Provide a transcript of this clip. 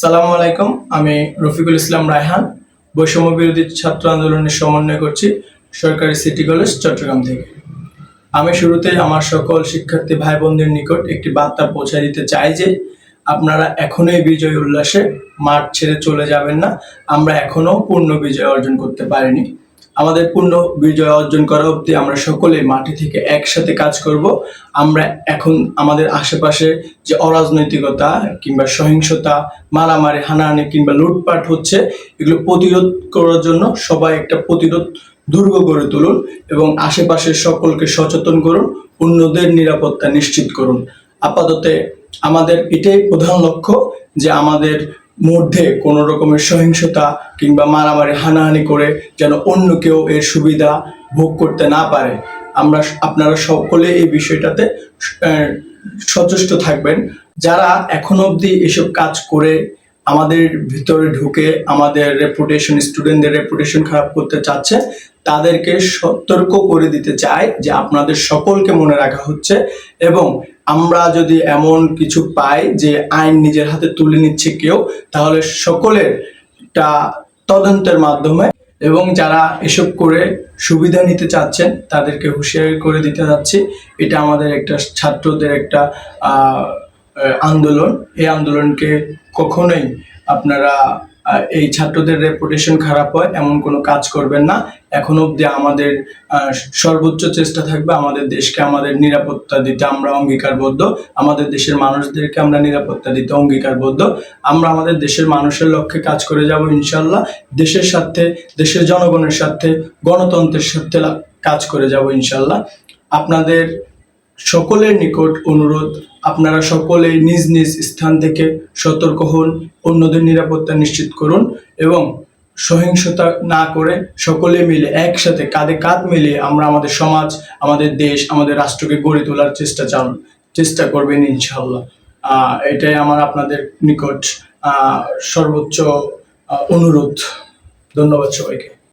সালামু আলাইকুম, আমি রফিকুল ইসলাম রায়হান, বৈষম্য বিরোধী ছাত্র আন্দোলনের সমন্বয় করছি সরকারি সিটি কলেজ চট্টগ্রাম থেকে। আমি শুরুতে আমার সকল শিক্ষার্থী ভাই বোনদের নিকট একটি বার্তা পৌঁছে দিতে চাই যে, আপনারা এখনোই বিজয় উল্লাসে মাঠ ছেড়ে চলে যাবেন না, আমরা এখনও পূর্ণ বিজয় অর্জন করতে পারিনি। আমাদের পূর্ণ বিজয় অর্জন করা অবধি আমরা সকলে মাঠে থেকে একসাথে কাজ করব। আমরা এখন আমাদের আশেপাশে যে অরাজনৈতিকতা কিংবা সহিংসতা, মারামারি, হানাহানি কিংবা লুটপাট হচ্ছে, এগুলো প্রতিরোধ করার জন্য সবাই একটা প্রতিরোধ দুর্গ গড়ে তুলুন এবং আশেপাশের সকলকে সচেতন করুন, অন্যদের নিরাপত্তা নিশ্চিত করুন। আপাতত আমাদের এটাই প্রধান লক্ষ্য যে আমাদের মধ্যে কোনো রকমের সহিংসতা কিংবা মারামারি, হানাহানি করে যেন অন্য কেউ এর সুবিধা ভোগ করতে না পারে। আমরা আপনারা সকলে এই বিষয়টাতে সচেষ্ট থাকবেন। যারা এখনও অবধি এসব কাজ করে আমাদের ভিতরে ঢুকে আমাদের রেপুটেশন স্টুডেন্টদের রেপুটেশন খারাপ করতে চাচ্ছে তাদেরকে সতর্ক করে দিতে চাই যে আপনাদের সকলকে মনে রাখা হচ্ছে এবং আমরা যদি এমন কিছু পাই যে আইন নিজের হাতে তুলে নিচ্ছে কেউ, তাহলে সকলের একটা তদন্তের মাধ্যমে এবং যারা এসব করে সুবিধা নিতে চাচ্ছেন, তাদেরকে হুঁশিয়ারি করে দিতে যাচ্ছি। এটা আমাদের একটা ছাত্রদের একটা আন্দোলন। এই আন্দোলনকে কখনোই আপনারা এই ছাত্রদের রেপুটেশন খারাপ হয়, এমন কোনো কাজ করবেন না। এখন অবধি আমাদের সর্বোচ্চ চেষ্টা থাকবে আমাদের দেশকে আমাদের নিরাপত্তা দিতে। আমরা অঙ্গীকারবদ্ধ। আমাদের দেশের মানুষদেরকে আমরা নিরাপত্তা দিতে অঙ্গীকারবদ্ধ। আমরা আমাদের দেশের মানুষের লক্ষ্যে কাজ করে যাব ইনশাল্লাহ দেশের স্বার্থে, দেশের জনগণের স্বার্থে, গণতন্ত্রের স্বার্থে কাজ করে যাব ইনশাল্লাহ আপনাদের সকলের নিকট অনুরোধ, আপনারা সকলে নিজ নিজ স্থান থেকে সতর্ক হন, অন্যদের নিরাপত্তা নিশ্চিত করুন এবং সহিংসতা না করে সকলে মিলে একসাথে কাঁধে কাঁধ মিলিয়ে আমরা আমাদের সমাজ, আমাদের দেশ, আমাদের রাষ্ট্রকে গড়ে তোলার চেষ্টা চাল, চেষ্টা করবেন ইনশাল্লাহ এটাই আমার আপনাদের নিকট সর্বোচ্চ অনুরোধ। ধন্যবাদ সবাইকে।